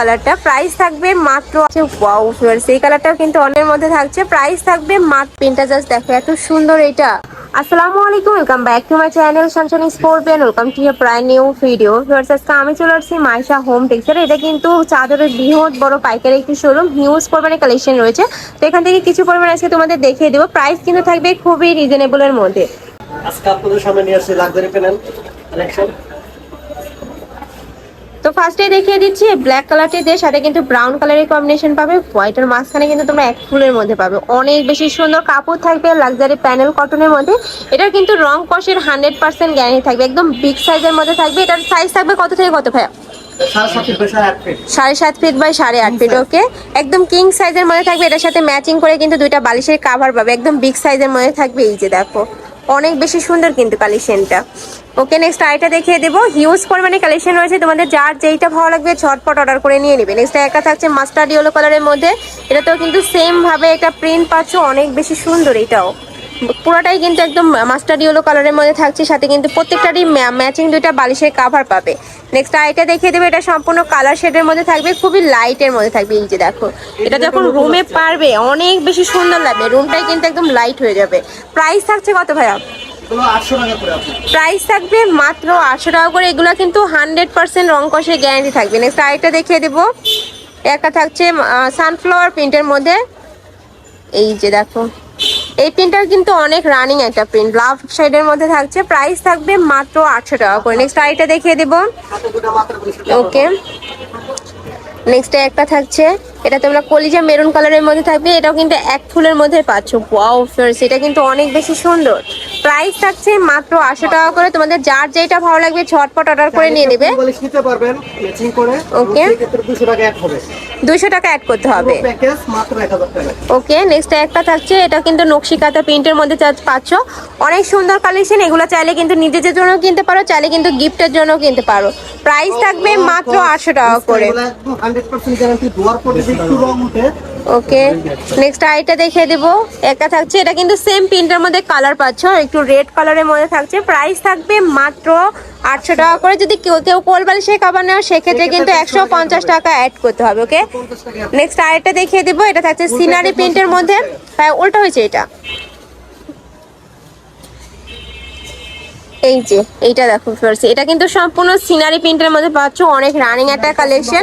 কালারটা প্রাইস থাকবে মাত্র ওয়াও ফিওর্স এই কালারটাও কিন্তু অনেক মধ্যে থাকছে। প্রাইস থাকবে মাত্র পিনটা জাস্ট দেখো, এত সুন্দর এটা। আসসালামু আলাইকুম welcome back to my channel সানশানি স্পোর্টবেন ওয়েলকাম টু ইয়ার প্রায় নিউ ভিডিও ফিওর্স আজকে আমি চলে আসছি মাইশা হোম টেক্সচার এটা কিন্তু চাদরের বৃহৎ বড় পাইকারি একটি শোরুম হিউজ পরিমাণে কালেকশন রয়েছে। তো এখান থেকে কিছু পরিমাণে আজকে তোমাদের দেখিয়ে দেবো। প্রাইস কিন্তু থাকবে খুবই রিজনেবলের মধ্যে। আজকে আপনাদের সামনে নিয়ে আসছি লাক্সারি প্যানেল কালেকশন তো ফার্স্টে দেখিয়ে দিচ্ছি ব্ল্যাক কালারটি দিয়ে সাথে কিন্তু ব্রাউন কালারের কম্বিনেশন পাবে। হোয়াইটের মাঝখানে কিন্তু তোমরা এক ফুলের মধ্যে পাবে। অনেক বেশি সুন্দর কাপড় থাকবে লাক্সারি প্যানেল কটনের মধ্যে। এটার কিন্তু রং কষের হান্ড্রেড পার্সেন্ট গ্যারান্টি থাকবে। একদম বিগ সাইজের মধ্যে থাকবে। এটার সাইজ থাকবে কত থেকে কত ভাইয়া? সাড়ে সাত ফিট বাই সাড়ে আট ফিট ওকে একদম কিং সাইজের মধ্যে থাকবে। এটার সাথে ম্যাচিং করে কিন্তু দুইটা বালিশের কাভার পাবে। একদম বিগ সাইজের মধ্যে থাকবে। এই যে দেখো, অনেক বেশি সুন্দর কিন্তু কালেকশনটা ওকে নেক্সট আইটা দেখিয়ে দেবো। হিউজ পরিমাণে কালেকশন রয়েছে। তোমাদের যার যেইটা ভালো লাগবে, ঝটপট অর্ডার করে নিয়ে নেবে। নেক্সট একটা থাকছে মাস্টার্ড ইয়েলো কালারের মধ্যে। এটা তো কিন্তু সেম ভাবে একটা প্রিন্ট পাচ্ছ, অনেক বেশি সুন্দর এটাও। পুরোটাই কিন্তু একদম মাস্টার্ড ইয়েলো কালারের মধ্যে থাকছে। সাথে কিন্তু প্রত্যেকটারই ম্যাচিং দুইটা বালিশের কাভার পাবে। নেক্সট আইটা দেখিয়ে দেবে। এটা সম্পূর্ণ কালার শেডের মধ্যে থাকবে। খুবই লাইটের মধ্যে থাকবে। এই যে দেখো, এটা যখন রুমে পারবে, অনেক বেশি সুন্দর লাগবে। রুমটাই কিন্তু একদম লাইট হয়ে যাবে। প্রাইস থাকছে কত ভাইয়া? প্রাইস থাকবে মাত্র আটশো টাকা করে। এগুলো কিন্তু হান্ড্রেড পার্সেন্ট রং কষের গ্যারান্টি থাকবে। নেক্সট আরেকটা দেখিয়ে দেবো। একটা থাকছে সানফ্লাওয়ার প্রিন্টের মধ্যে। এই যে দেখো। এই প্রিন্টটার কিন্তু অনেক রানিং একটা প্রিন্ট লাভ সাইডের মধ্যে থাকছে। প্রাইস থাকবে মাত্র আটশো টাকা করে। নেক্সট আরেকটা দেখিয়ে দেবো। ওকে নেক্সট একটা থাকছে। এটা তোমরা কলিজা মেরুন কালারের মধ্যে থাকবে। এটাও কিন্তু এক ফুলের মধ্যে পাচ্ছ। ওয়াও ফিয়ার্স এটা কিন্তু অনেক বেশি সুন্দর। প্রাইস থাকছে মাত্র আটশো টাকা করে। তোমাদের যার যেটা ভালো লাগবে ঝটপট অর্ডার করে নিয়ে নেবে। ওকে 200 টাকা অ্যাড করতে হবে। ওকে নেক্সট একটা থাকছে এটা কিন্তু নকশি প্রিন্টের মধ্যে পাচ্ছ। অনেক সুন্দর কালেকশন এগুলো চাইলে কিন্তু নিজেদের জন্য কিনতে পারো চাইলে কিন্তু গিফটের জন্য কিনতে পারো। প্রাইস থাকবে মাত্র 800 টাকা করে। ওকে নেক্সট আইটা দেখিয়ে দেবো। একটা থাকছে এটা কিন্তু সেম প্রিন্টের মধ্যে কালার পাচ্ছ একটু রেড কালারের মধ্যে থাকছে। প্রাইস থাকবে মাত্র আটশো টাকা করে যদি কেউ কেউ কোলবালি সে খাবার নেওয়া সেক্ষেত্রে কিন্তু একশো পঞ্চাশ টাকা অ্যাড করতে হবে ওকে নেক্সট আরেকটা দেখিয়ে দিব এটা থাকছে সিনারি প্রিন্টের মধ্যে। হ্যাঁ উল্টো হয়েছে এটা। এই যে এইটা দেখো এটা কিন্তু সম্পূর্ণ সিনারি প্রিন্টের মধ্যে পাচ্ছ অনেক রানিং একটা কালেকশন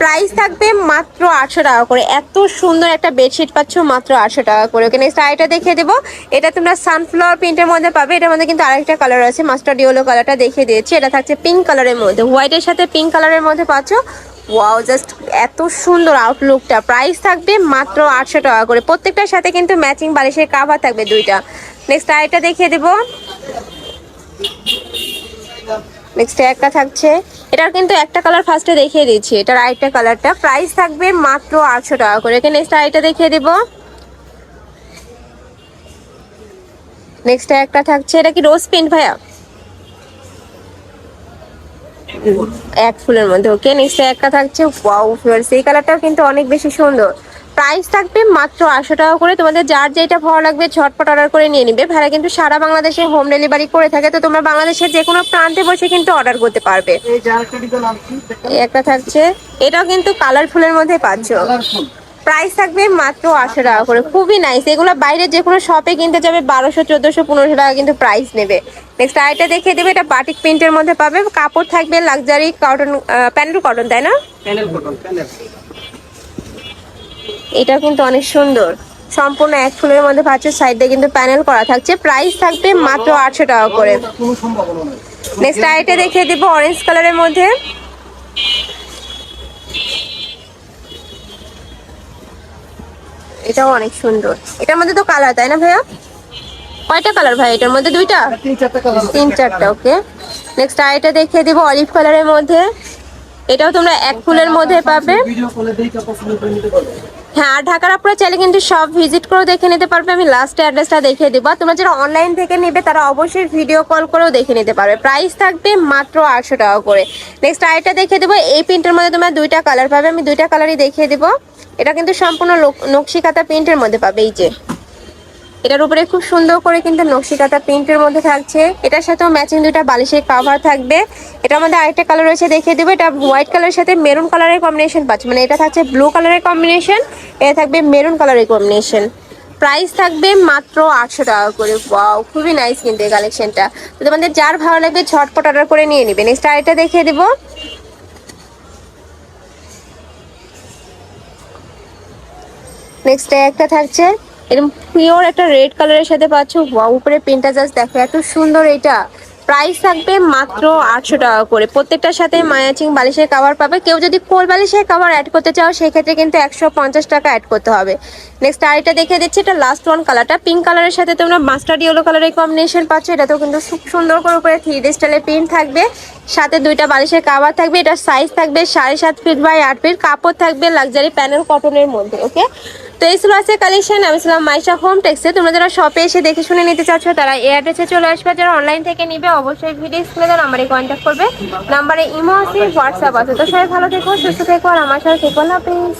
প্রাইস থাকবে মাত্র আটশো টাকা করে। এত সুন্দর একটা বেডশিট পাচ্ছ, মাত্র আটশো টাকা করে। নেক্সট আরেকটা দেখিয়ে দেবো। এটা তোমরা সানফ্লাওয়ার প্রিন্টের মধ্যে পাবে। এটার মধ্যে কিন্তু আরেকটা কালার আছে। মাস্টার ইয়েলো কালারটা দেখিয়ে দিয়েছি। এটা থাকছে পিঙ্ক কালারের মধ্যে। হোয়াইটের সাথে পিঙ্ক কালারের মধ্যে পাচ্ছ। ওয়াও জাস্ট এত সুন্দর আউটলুকটা প্রাইস থাকবে মাত্র আটশো টাকা করে। প্রত্যেকটার সাথে কিন্তু ম্যাচিং বালিশের কাভার থাকবে দুইটা। নেক্সট আরেকটা দেখিয়ে দেবো। নেক্সট একটা থাকছে। এটার কিন্তু একটা কালার ফার্স্টে দেখিয়ে দিচ্ছি। এটার আরেকটা কালারটা প্রাইস থাকবে মাত্র আটশো টাকা করে। এখানে নেক্সট আরেকটা দেখিয়ে দেবো। নেক্সট একটা থাকছে। এটা কি রোজ পেন্ট ভাইয়া? এক ফুলের মধ্যে। ওকে নেক্সট একটা থাকছে। ওয়াও ফিওর্স এই কালারটাও কিন্তু অনেক বেশি সুন্দর। প্রাইস থাকবে মাত্র আটশো টাকা করে। তোমাদের যার যেটা ভালো লাগবে ঝটপট অর্ডার করে নিয়ে নিবে। ভাড়া কিন্তু সারা বাংলাদেশে হোম ডেলিভারি করে থাকে। তো তোমরা বাংলাদেশের যে কোনো প্রান্তে বসে কিন্তু অর্ডার করতে পারবে। এই একটা থাকছে। এটাও কিন্তু কালারফুলের মধ্যে পাচ্ছ। প্রাইস থাকবে মাত্র আটশো টাকা করে। খুবই নাইস এগুলো বাইরে যে কোনো শপে কিনতে যাবে বারোশো চোদ্দোশো পনেরোশো টাকা কিন্তু প্রাইস নেবে। নেক্সট আরেকটা দেখিয়ে দেবে এটা বাটিক প্রিন্টের মধ্যে পাবে। কাপড় থাকবে লাক্সারি কটন প্যানেল কটন তাই না? প্যানেল কটন প্যানেল এটাও কিন্তু অনেক সুন্দর। সম্পূর্ণ এক ফুলের মধ্যে পাচ্ছ সাইডে কিন্তু প্যানেল করা থাকছে। প্রাইস থাকবে মাত্র আটশো টাকা করে। নেক্সট আরেকটা দেখিয়ে দিব অরেঞ্জ কালারের মধ্যে। এটাও অনেক সুন্দর। এটার মধ্যে তো কালার তাই না ভাইয়া? কয়টা কালার ভাই? এটার মধ্যে দুইটা? তিন চারটা কালার তিন চারটা ওকে নেক্সট আরেকটা দেখিয়ে দিব অলিভ কালারের মধ্যে। এটাও তোমরা এক ফুলের মধ্যে পাবে। হ্যাঁ আর ঢাকার আপনারা চাইলে কিন্তু সব ভিজিট করে দেখে নিতে পারবে। আমি লাস্ট অ্যাড্রেসটা দেখিয়ে দেবো। তোমরা যারা অনলাইন থেকে নেবে তারা অবশ্যই ভিডিও কল করেও দেখে নিতে পারবে। প্রাইস থাকবে মাত্র আটশো টাকা করে। নেক্সট আরেকটা দেখিয়ে দেবো। এই প্রিন্টের মধ্যে তোমরা দুইটা কালার পাবে। আমি দুইটা কালারই দেখিয়ে দেবো। এটা কিন্তু সম্পূর্ণ লোক- নকশি কাতা প্রিন্টের মধ্যে পাবে এই যে। এটার উপরে খুব সুন্দর করে কিন্তু নকশি নকশিকাতা প্রিন্টের মধ্যে থাকছে। এটার সাথেও ম্যাচিং দুইটা বালিশের কাভার থাকবে। এটার মধ্যে আরেকটা কালার রয়েছে, দেখিয়ে দেবো। এটা হোয়াইট কালারের সাথে মেরুন কালারের কম্বিনেশন পাচ্ছে। মানে এটা থাকছে ব্লু কালারের কম্বিনেশন এটা থাকবে মেরুন কালারের কম্বিনেশন প্রাইস থাকবে মাত্র আটশো টাকা করে। ওয়াও খুবই নাইস কিন্তু এই কালেকশনটা তো তোমাদের যার ভালো লাগবে ঝটপট অর্ডার করে নিয়ে নিবে। নেক্সট আরেকটা দেখিয়ে দেবো। নেক্সট একটা থাকছে এরকম পিওর একটা রেড কালারের সাথে পাচ্ছ। উপরে পেনটা জাস্ট দেখো, এত সুন্দর এটা। প্রাইস থাকবে মাত্র আটশো টাকা করে। প্রত্যেকটার সাথে মায়াচিং বালিশের কাভার পাবে। কেউ যদি কোল বালিশের কাভার অ্যাড করতে চাও, সেক্ষেত্রে কিন্তু একশো পঞ্চাশ টাকা অ্যাড করতে হবে। নেক্সট আরেকটা দেখে দিচ্ছি, এটা লাস্ট ওয়ান কালারটা পিঙ্ক কালারের সাথে তোমরা মাস্টার্ড ইয়েলো কালারের কম্বিনেশন পাচ্ছ। এটাতেও কিন্তু খুব সুন্দর করে উপরে থ্রি ডি স্টাইলের প্রিন্ট থাকবে। সাথে দুইটা বালিশের কাভার থাকবে। এটার সাইজ থাকবে সাড়ে সাত ফিট বাই আট ফিট কাপড় থাকবে লাক্সারি প্যানেল কটনের মধ্যে ওকে তো এই ছিল আছে কালেকশন আমি ছিলাম মাইশা হোম টেক্সে। তোমরা যারা শপে এসে দেখে শুনে নিতে চাচ্ছ, তারা এই অ্যাড্রেসে চলে আসবে। যারা অনলাইন থেকে নিবে, অবশ্যই ভিডিও স্ক্রিনে দেওয়া নাম্বারে কন্ট্যাক্ট করবে। নাম্বারে ইমো আছে হোয়াটসঅ্যাপ আছে। তো সবাই ভালো থেকো, সুস্থ থেকো, আর আমার সাথে থেকো না প্লিজ